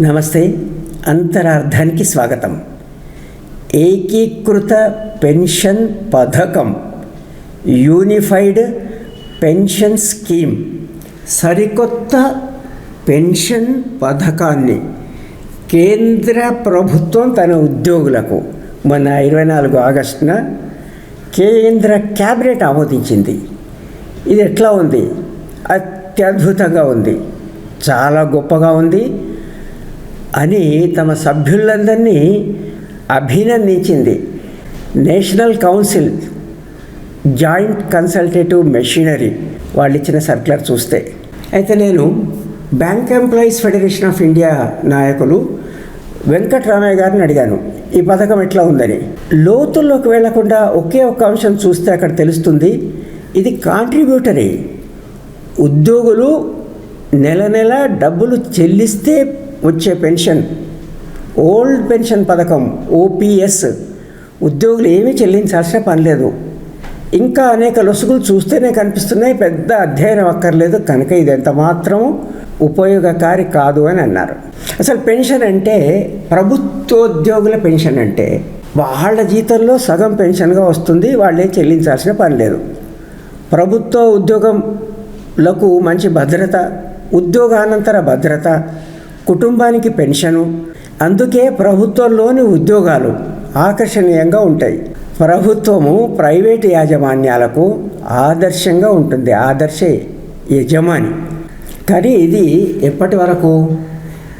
నమస్తే అంతరార్థానికి స్వాగతం. ఏకీకృత పెన్షన్ పథకం యూనిఫైడ్ పెన్షన్ స్కీమ్ సరికొత్త పెన్షన్ పథకాన్ని కేంద్ర ప్రభుత్వం తన ఉద్యోగులకు మొన్న ఇరవై నాలుగు ఆగస్టున కేంద్ర క్యాబినెట్ ఆమోదించింది. ఇది ఎట్లా ఉంది? అత్యద్భుతంగా ఉంది. చాలా గొప్పగా ఉంది. అని తమ సభ్యులందరినీ అభినందించింది. National council joint consultative machinery వాళ్ళు ఇచ్చిన సర్క్యులర్ చూస్తే. అయితే నేను bank employees federation of India Venkatramaiah Venkatramaiah గారిని అడిగాను ఈ పథకం ఎట్లా ఉందని? లోతుల్లోకి వెళ్ళకుండా ఒకే ఒక్క అంశం చూస్తే అక్కడ తెలుస్తుంది ఇది కాంట్రిబ్యూటరీ ఉద్యోగులు నెల నెల డబ్బులు చెల్లిస్తే వచ్చే పెన్షన్ ఓల్డ్ పెన్షన్ పథకం ఓపీఎస్ ఉద్యోగులు ఏమీ చెల్లించాల్సిన పని లేదు. ఇంకా అనేక లొసుగులు చూస్తేనే కనిపిస్తున్నాయి పెద్ద అధ్యయనం అక్కర్లేదు కనుక ఇది ఎంత మాత్రం ఉపయోగకారి కాదు అని అన్నారు. అసలు పెన్షన్ అంటే ప్రభుత్వోద్యోగుల పెన్షన్ అంటే వాళ్ళ జీతంలో సగం పెన్షన్గా వస్తుంది వాళ్ళే చెల్లించాల్సిన పని లేదు. ప్రభుత్వ ఉద్యోగంలకు మంచి భద్రత ఉద్యోగానంతర భద్రత కుటుంబానికి పెన్షను. అందుకే ప్రభుత్వంలోని ఉద్యోగాలు ఆకర్షణీయంగా ఉంటాయి. ప్రభుత్వము ప్రైవేటు యాజమాన్యాలకు ఆదర్శంగా ఉంటుంది. ఆదర్శ యజమాని. కానీ ఇది ఎప్పటి వరకు?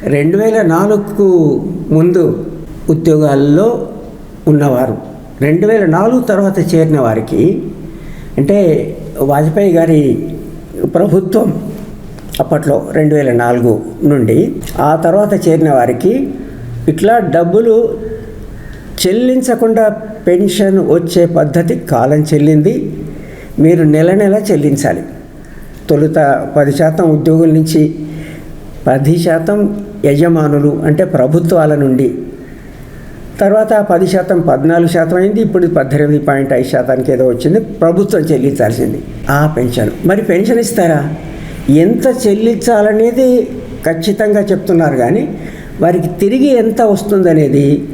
రెండు వేల నాలుగుకు ముందు ఉద్యోగాల్లో ఉన్నవారు. రెండు వేల నాలుగు తర్వాత చేరిన వారికి అంటే వాజ్పేయి గారి ప్రభుత్వం అప్పట్లో రెండు వేల నాలుగు నుండి ఆ తర్వాత చేరిన వారికి ఇట్లా డబ్బులు చెల్లించకుండా పెన్షన్ వచ్చే పద్ధతి కాలం చెల్లింది. మీరు నెల నెల చెల్లించాలి. తొలుత పది శాతం ఉద్యోగుల నుంచి పది శాతం యజమానులు అంటే ప్రభుత్వాల నుండి. తర్వాత పది శాతం పద్నాలుగు శాతం అయింది. ఇప్పుడు పద్దెనిమిది పాయింట్ ఐదు శాతానికి ఏదో వచ్చింది. ప్రభుత్వం చెల్లించాల్సింది. ఆ పెన్షన్. మరి పెన్షన్ ఇస్తారా? ఎంత చెల్లించాలనేది ఖచ్చితంగా చెప్తున్నారు కానీ వారికి తిరిగి ఎంత వస్తుందనేది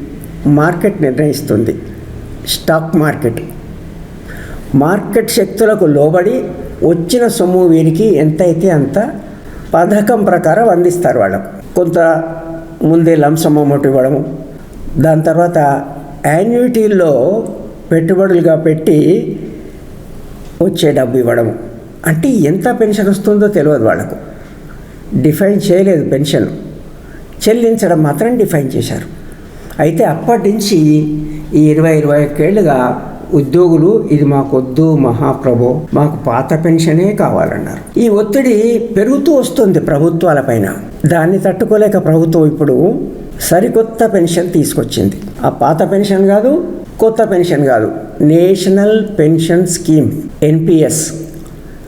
మార్కెట్ నిర్ణయిస్తుంది. Stock market. మార్కెట్ శక్తులకు లోబడి వచ్చిన సొమ్ము వీరికి ఎంత అయితే అంత పథకం ప్రకారం అందిస్తారు వాళ్ళకు. కొంత ముందే లంసమ్ అమౌంట్ ఇవ్వడము. దాని తర్వాత యాన్యుటీల్లో పెట్టుబడులుగా పెట్టి వచ్చే డబ్బు ఇవ్వడము. అంటే ఎంత పెన్షన్ వస్తుందో తెలియదు వాళ్ళకు. డిఫైన్ చేయలేదు పెన్షన్. చెల్లించడం మాత్రం డిఫైన్ చేశారు. అయితే అప్పటి నుంచి ఈ ఇరవై ఇరవై ఒక్కేళ్ళుగా ఉద్యోగులు ఇది మాకొద్దు మహాప్రభు మాకు పాత పెన్షనే కావాలన్నారు. ఈ ఒత్తిడి పెరుగుతూ వస్తుంది ప్రభుత్వాలపైన దాన్ని తట్టుకోలేక ప్రభుత్వం ఇప్పుడు సరికొత్త పెన్షన్ తీసుకొచ్చింది. ఆ పాత పెన్షన్ కాదు కొత్త పెన్షన్ కాదు నేషనల్ పెన్షన్ స్కీమ్ ఎన్పిఎస్.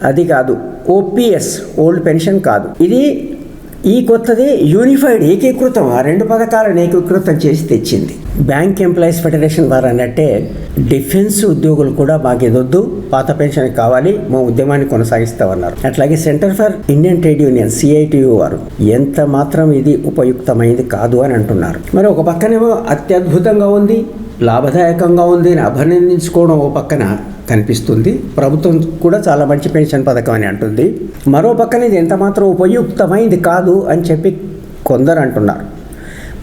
అది కాదు. ఓపీఎస్ ఓల్డ్ పెన్షన్ కాదు. ఇది ఈ కొత్తది యూనిఫైడ్ ఏకీకృతం ఆ రెండు పథకాలను ఏకీకృతం చేసి తెచ్చింది. బ్యాంక్ ఎంప్లాయీస్ ఫెడరేషన్ వారు అన్నట్టే డిఫెన్స్ ఉద్యోగులు కూడా మాకు ఎదొద్దు పాత పెన్షన్ కావాలి మా ఉద్యమాన్ని కొనసాగిస్తామన్నారు. అట్లాగే centre for Indian trade union CITU వారు ఎంత మాత్రం ఇది ఉపయుక్తమైనది కాదు అని అంటున్నారు. మరి ఒక పక్కనేమో అత్యద్భుతంగా ఉంది లాభదాయకంగా ఉంది అని అభినందించుకోవడం ఓ పక్కన కనిపిస్తుంది. ప్రభుత్వం కూడా చాలా మంచి పెన్షన్ పథకం అని అంటుంది. మరో పక్కన ఇది ఎంతమాత్రం ఉపయుక్తమైంది కాదు అని చెప్పి కొందరు అంటున్నారు.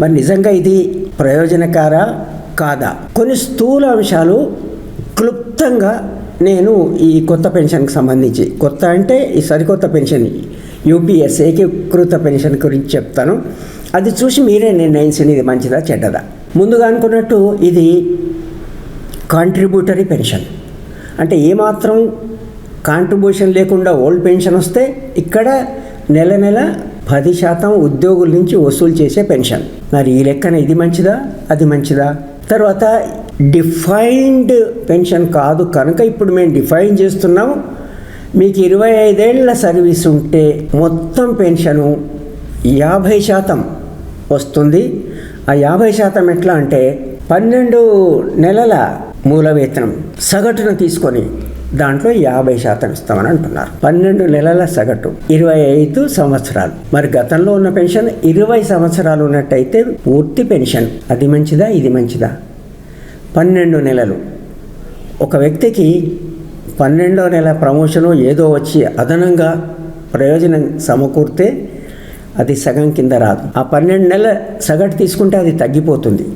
మరి నిజంగా ఇది ప్రయోజనకారా కాదా? కొన్ని స్థూల అంశాలు క్లుప్తంగా నేను ఈ కొత్త పెన్షన్కి సంబంధించి కొత్త అంటే ఈ సరికొత్త పెన్షన్ యూపీఎస్ ఏకీకృత పెన్షన్ గురించి చెప్తాను. అది చూసి మీరే నిర్ణయించండి ఇది మంచిదా చెడ్డదా? ముందుగా అనుకున్నట్టు ఇది కాంట్రిబ్యూటరీ పెన్షన్ అంటే ఏమాత్రం కాంట్రిబ్యూషన్ లేకుండా ఓల్డ్ పెన్షన్ వస్తే ఇక్కడ నెల నెల పది శాతం ఉద్యోగుల నుంచి వసూలు చేసే పెన్షన్ మరి ఈ లెక్కన ఇది మంచిదా? అది మంచిదా? తర్వాత డిఫైన్డ్ పెన్షన్ కాదు కనుక ఇప్పుడు మేము డిఫైన్ చేస్తున్నాం మీకు ఇరవై ఐదేళ్ళ సర్వీస్ ఉంటే మొత్తం పెన్షను యాభై శాతం వస్తుంది. ఆ యాభై శాతం ఎట్లా అంటే పన్నెండు నెలల మూల వేతనం సగటున తీసుకొని దాంట్లో యాభై శాతం ఇస్తామని అంటున్నారు. పన్నెండు నెలల సగటు ఇరవై ఐదు సంవత్సరాలు. మరి గతంలో ఉన్న పెన్షన్ ఇరవై సంవత్సరాలు ఉన్నట్టయితే పూర్తి పెన్షన్ అది మంచిదా ఇది మంచిదా? పన్నెండు నెలలు. ఒక వ్యక్తికి పన్నెండో నెల ప్రమోషను ఏదో వచ్చి అదనంగా ప్రయోజనం సమకూర్తే అది సగం కింద రాదు. ఆ పన్నెండు నెలల సగటు తీసుకుంటే అది తగ్గిపోతుంది.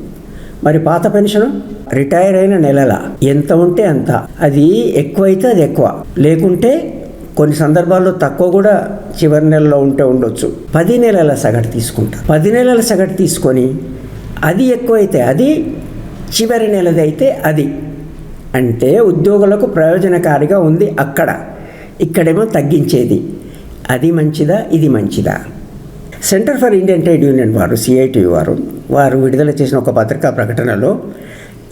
మరి పాత పెన్షన్? రిటైర్ అయిన నెలల ఎంత ఉంటే అంత. అది ఎక్కువైతే అది ఎక్కువ. లేకుంటే కొన్ని సందర్భాల్లో తక్కువ కూడా చివరి నెలలో ఉంటే ఉండొచ్చు. పది నెలల సగటు తీసుకుంటా. పది నెలల సగటు తీసుకొని అది ఎక్కువైతే అది చివరి నెలది అయితే అది. అంటే ఉద్యోగులకు ప్రయోజనకారిగా ఉంది అక్కడ. ఇక్కడేమో తగ్గించేది. అది మంచిదా? ఇది మంచిదా? Centre for Indian trade union వారు సిఐటి వారు వారు విడుదల చేసిన ఒక పత్రికా ప్రకటనలో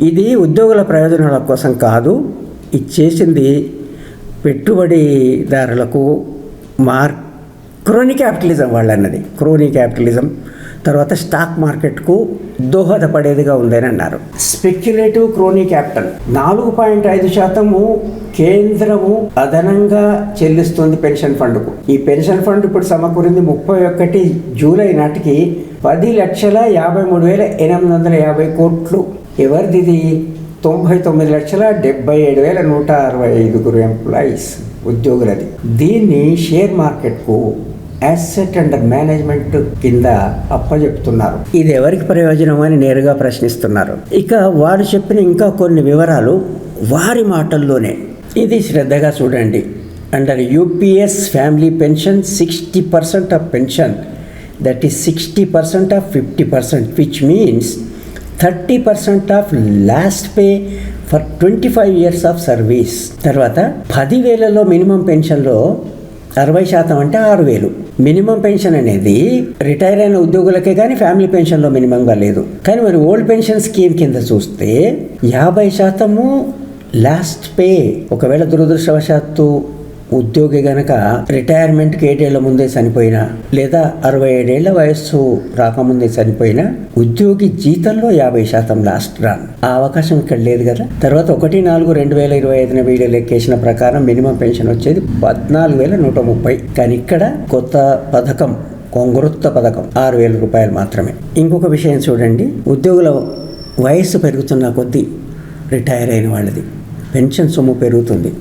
ఇది ఉద్యోగుల ప్రయోజనాల కోసం కాదు ఇది చేసింది పెట్టుబడిదారులకు మార్ క్రోనీ క్యాపిటలిజం వాళ్ళు అన్నది క్రోనీ క్యాపిటలిజం తర్వాత స్టాక్ మార్కెట్కు దోహదపడేదిగా ఉందని అన్నారు స్పెక్యులేటివ్ క్రోనీ క్యాపిటల్. నాలుగు పాయింట్ ఐదు శాతము కేంద్రము అదనంగా చెల్లిస్తుంది పెన్షన్ ఫండ్కు. ఈ పెన్షన్ ఫండ్ ఇప్పుడు సమకూరింది ముప్పై ఒకటి జూలై నాటికి పది లక్షల యాభై మూడు వేల ఎనిమిది వందల యాభై కోట్లు. ఎవరిది తొంభై తొమ్మిది లక్షల డెబ్బై ఏడు వేల నూట అరవై ఐదుగురు ఎంప్లాయీస్ ఉద్యోగులది. దీన్ని షేర్ మార్కెట్కు అసెట్ అండర్ మేనేజ్మెంట్ కింద అప్పచెప్తున్నారు ఇది ఎవరికి ప్రయోజనం అని నేరుగా ప్రశ్నిస్తున్నారు. ఇక వారు చెప్పిన ఇంకా కొన్ని వివరాలు వారి మాటల్లోనే. ఇది శ్రద్ధగా చూడండి. Under UPS family pension sixty percent of pension that is sixty percent of fifty percent which means thirty percent of last pay for twenty five years of service తర్వాత పదివేలలో మినిమం పెన్షన్లో అరవై శాతం అంటే ఆరు వేలు మినిమం పెన్షన్ అనేది retire అయిన ఉద్యోగులకే కానీ ఫ్యామిలీ పెన్షన్లో మినిమంగా లేదు. కానీ మరి ఓల్డ్ పెన్షన్ స్కీమ్ కింద చూస్తే యాభై శాతము లాస్ట్ పే ఒకవేళ దురదృష్టవశాత్తు ఉద్యోగి గనక రిటైర్మెంట్కి ఏడేళ్ళ ముందే చనిపోయినా లేదా అరవై ఏడేళ్ళ వయస్సు రాకముందే చనిపోయినా ఉద్యోగి జీతంలో యాభై శాతం లాస్ట్ రాన్ ఆ అవకాశం ఇక్కడ లేదు కదా. తర్వాత ఒకటి నాలుగు రెండు వేల ఇరవై ఐదున వీడియో లెక్కేసిన ప్రకారం మినిమం పెన్షన్ వచ్చేది పద్నాలుగు వేల నూట ముప్పై. కానీ ఇక్కడ కొత్త పథకం కొంగురుత్త పథకం ఆరు వేల రూపాయలు మాత్రమే. ఇంకొక విషయం చూడండి. ఉద్యోగుల వయస్సు పెరుగుతున్న కొద్దీ రిటైర్ అయిన వాళ్ళది. పెన్షన్ సొమ్ము పెరుగుతుంది.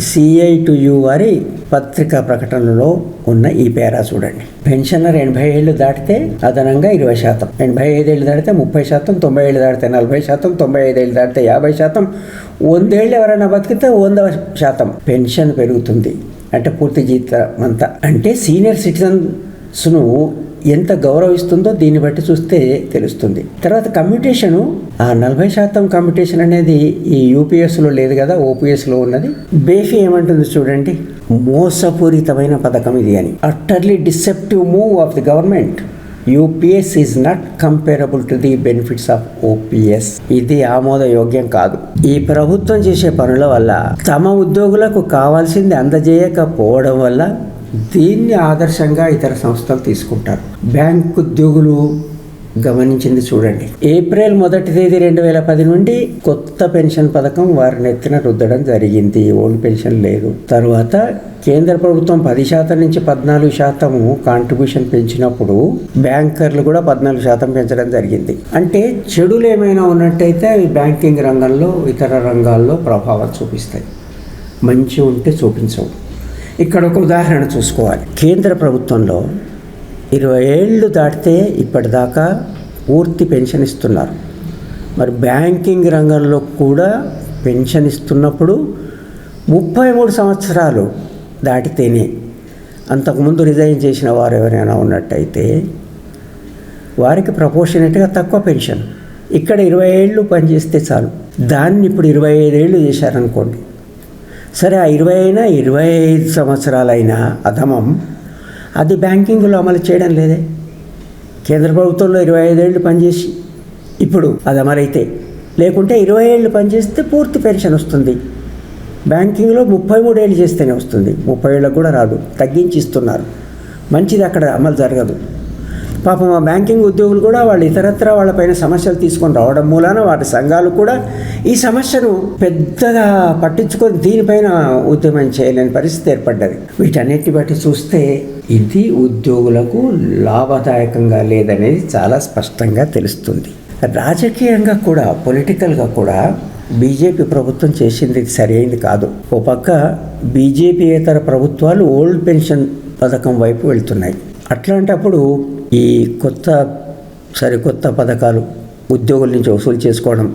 సిఐ టు యు వారి పత్రికా ప్రకటనలో ఉన్న ఈ పేరా చూడండి. పెన్షనర్ ఎనభై ఏళ్ళు దాటితే అదనంగా ఇరవై శాతం. ఎనభై ఐదేళ్ళు దాటితే ముప్పై శాతం తొంభై ఏళ్ళు దాటితే నలభై శాతం తొంభై ఐదేళ్ళు దాటితే యాభై శాతం వందేళ్ళు ఎవరైనా బతికితే వంద శాతం పెన్షన్ పెరుగుతుంది. అంటే పూర్తి జీతం అంతా. అంటే సీనియర్ సిటిజన్స్ను ఎంత గౌరవిస్తుందో దీన్ని బట్టి చూస్తే తెలుస్తుంది. తర్వాత కమ్యూటేషను ఆ నలభై శాతం కమ్యూటేషన్ అనేది ఈ యూపీఎస్లో లేదు కదా ఓపీఎస్లో ఉన్నది. బేఫీ ఏమంటుంది చూడండి మోసపూరితమైన పథకం ఇది అని. Utterly deceptive move of the government UPS is not comparable to the benefits of OPS. ఇది ఆమోదయోగ్యం కాదు. ఈ ప్రభుత్వం చేసే పనుల వల్ల తమ ఉద్యోగులకు కావాల్సింది అందజేయకపోవడం వల్ల దీన్ని ఆదర్శంగా ఇతర సంస్థలు తీసుకుంటారు. బ్యాంక్ ఉద్యోగులు గమనించింది చూడండి. ఏప్రిల్ మొదటి తేదీ రెండు వేల పది నుండి కొత్త పెన్షన్ పథకం వారిని ఎత్తిన రుద్దడం జరిగింది. ఓల్డ్ పెన్షన్ లేదు. తరువాత కేంద్ర ప్రభుత్వం పది శాతం నుంచి పద్నాలుగు శాతము కాంట్రిబ్యూషన్ పెంచినప్పుడు బ్యాంకర్లు కూడా పద్నాలుగు శాతం పెంచడం జరిగింది. అంటే చెడులు ఏమైనా ఉన్నట్టయితే అవి బ్యాంకింగ్ రంగంలో ఇతర రంగాల్లో ప్రభావం చూపిస్తాయి. మంచి ఉంటే చూపించవు. ఇక్కడ ఒక ఉదాహరణ చూసుకోవాలి. కేంద్ర ప్రభుత్వంలో ఇరవై ఏళ్ళు దాటితే ఇప్పటిదాకా పూర్తి పెన్షన్ ఇస్తున్నారు. మరి బ్యాంకింగ్ రంగంలో కూడా పెన్షన్ ఇస్తున్నప్పుడు ముప్పై మూడు సంవత్సరాలు దాటితేనే అంతకుముందు రిజైన్ చేసిన వారు ఎవరైనా ఉన్నట్టయితే వారికి ప్రపోర్షనేట్గా తక్కువ పెన్షన్. ఇక్కడ ఇరవై ఏళ్ళు పనిచేస్తే చాలు. దాన్ని ఇప్పుడు ఇరవై ఐదేళ్ళు చేశారనుకోండి. సరే ఆ ఇరవై అయినా ఇరవై ఐదు సంవత్సరాలైనా అధమం అది బ్యాంకింగ్లో అమలు చేయడం లేదే. కేంద్ర ప్రభుత్వంలో ఇరవై ఐదేళ్ళు పనిచేసి ఇప్పుడు అది అమలైతే. లేకుంటే ఇరవై ఏళ్ళు పనిచేస్తే పూర్తి పెన్షన్ వస్తుంది. బ్యాంకింగ్లో ముప్పై మూడేళ్ళు చేస్తేనే వస్తుంది. ముప్పై ఏళ్ళకు కూడా రాదు. తగ్గించి ఇస్తున్నారు. మంచిది అక్కడ అమలు జరగదు. పాపం ఆ బ్యాంకింగ్ ఉద్యోగులు కూడా వాళ్ళు ఇతరత్ర వాళ్ళపైన సమస్యలు తీసుకొని రావడం మూలాన వాటి సంఘాలు కూడా ఈ సమస్యను పెద్దగా పట్టించుకొని దీనిపైన ఉద్యమం చేయలేని పరిస్థితి ఏర్పడ్డది. వీటన్నిటిని బట్టి చూస్తే ఇది ఉద్యోగులకు లాభదాయకంగా లేదనేది చాలా స్పష్టంగా తెలుస్తుంది. రాజకీయంగా కూడా పొలిటికల్గా కూడా బీజేపీ ప్రభుత్వం చేసింది సరైంది కాదు. ఓ పక్క బీజేపీ ఇతర ప్రభుత్వాలు ఓల్డ్ పెన్షన్ పథకం వైపు వెళ్తున్నాయి. అట్లాంటప్పుడు ఈ కొత్త సరికొత్త పథకాలు ఉద్యోగుల నుంచి వసూలు చేసుకోవడం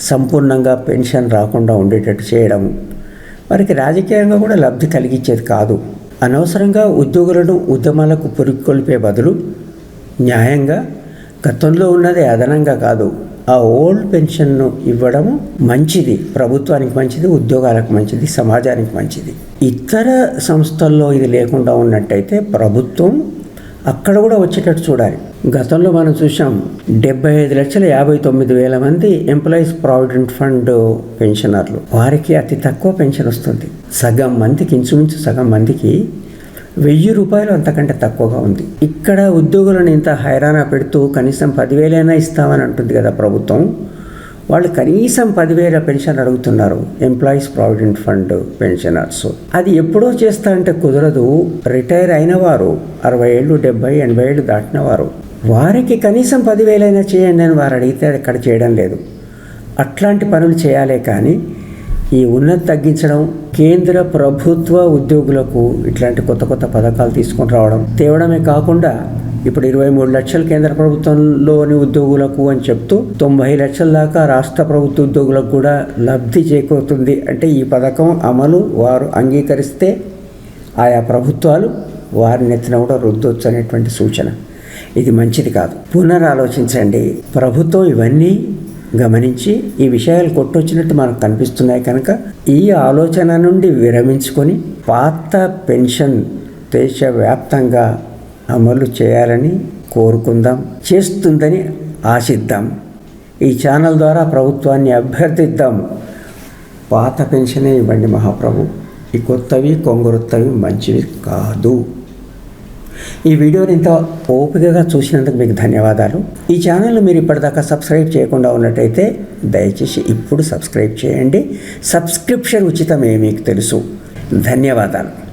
సంపూర్ణంగా పెన్షన్ రాకుండా ఉండేటట్టు చేయడం వారికి రాజకీయంగా కూడా లబ్ధి కలిగించేది కాదు. అనవసరంగా ఉద్యోగులను ఉద్యమాలకు పురికొల్పే బదులు న్యాయంగా గతంలో ఉన్నది అదనంగా కాదు ఆ ఓల్డ్ పెన్షన్ను ఇవ్వడం మంచిది ప్రభుత్వానికి మంచిది ఉద్యోగాలకు మంచిది సమాజానికి మంచిది. ఇతర సంస్థల్లో ఇది లేకుండా ఉన్నట్టయితే ప్రభుత్వం అక్కడ కూడా వచ్చేటట్టు చూడాలి. గతంలో మనం చూసాం డెబ్బై ఐదు లక్షల యాభై తొమ్మిది వేల మంది ఎంప్లాయీస్ ప్రావిడెంట్ ఫండ్ పెన్షనర్లు. వారికి అతి తక్కువ పెన్షన్ వస్తుంది. సగం మందికి ఇంచుమించు సగం మందికి వెయ్యి రూపాయలు అంతకంటే తక్కువగా ఉంది. ఇక్కడ ఉద్యోగులను ఇంత హైరాణ పెడుతూ కనీసం పదివేలైనా ఇస్తామని అంటుంది కదా ప్రభుత్వం. వాళ్ళు కనీసం పదివేల పెన్షన్ అడుగుతున్నారు. ఎంప్లాయీస్ ప్రావిడెంట్ ఫండ్ పెన్షనర్స్ అది ఎప్పుడో చేస్తా అంటే కుదరదు. రిటైర్ అయిన వారు అరవై ఏళ్ళు డెబ్బై ఎనభై ఏళ్ళు దాటిన వారు వారికి కనీసం పదివేలైనా చేయండి అని వారు అడిగితే అక్కడ చేయడం లేదు. అట్లాంటి పనులు చేయాలే కానీ ఈ ఉన్నతి తగ్గించడం కేంద్ర ప్రభుత్వ ఉద్యోగులకు ఇట్లాంటి కొత్త కొత్త పథకాలు తీసుకొని రావడం తేవడమే కాకుండా ఇప్పుడు ఇరవై మూడు లక్షలు కేంద్ర ప్రభుత్వంలోని ఉద్యోగులకు అని చెప్తూ తొంభై లక్షల దాకా రాష్ట్ర ప్రభుత్వ ఉద్యోగులకు కూడా లబ్ధి చేకూరుతుంది అంటే ఈ పథకం అమలు వారు అంగీకరిస్తే ఆయా ప్రభుత్వాలు వారిని ఎత్తిన కూడా రుద్దొచ్చు అనేటువంటి సూచన. ఇది మంచిది కాదు. పునరాలోచించండి. ప్రభుత్వం ఇవన్నీ గమనించి ఈ విషయాలు కొట్టొచ్చినట్టు మనకు కనిపిస్తున్నాయి కనుక ఈ ఆలోచన నుండి విరమించుకొని పాత పెన్షన్ దేశవ్యాప్తంగా అమలు చేయాలని కోరుకుందాం చేస్తుందని ఆశిద్దాం. ఈ ఛానల్ ద్వారా ప్రభుత్వాన్ని అభ్యర్థిద్దాం. పాత పెన్షనే ఇవ్వండి మహాప్రభు. ఈ కొత్తవి కొంగురొత్తవి మంచివి కాదు. ఈ వీడియోని ఇంత ఓపికగా చూసినందుకు మీకు ధన్యవాదాలు. ఈ ఛానల్ మీరు ఇప్పటిదాకా సబ్స్క్రైబ్ చేయకుండా ఉన్నట్టయితే దయచేసి ఇప్పుడు సబ్స్క్రైబ్ చేయండి. సబ్స్క్రిప్షన్ ఉచితమే మీకు తెలుసు. ధన్యవాదాలు.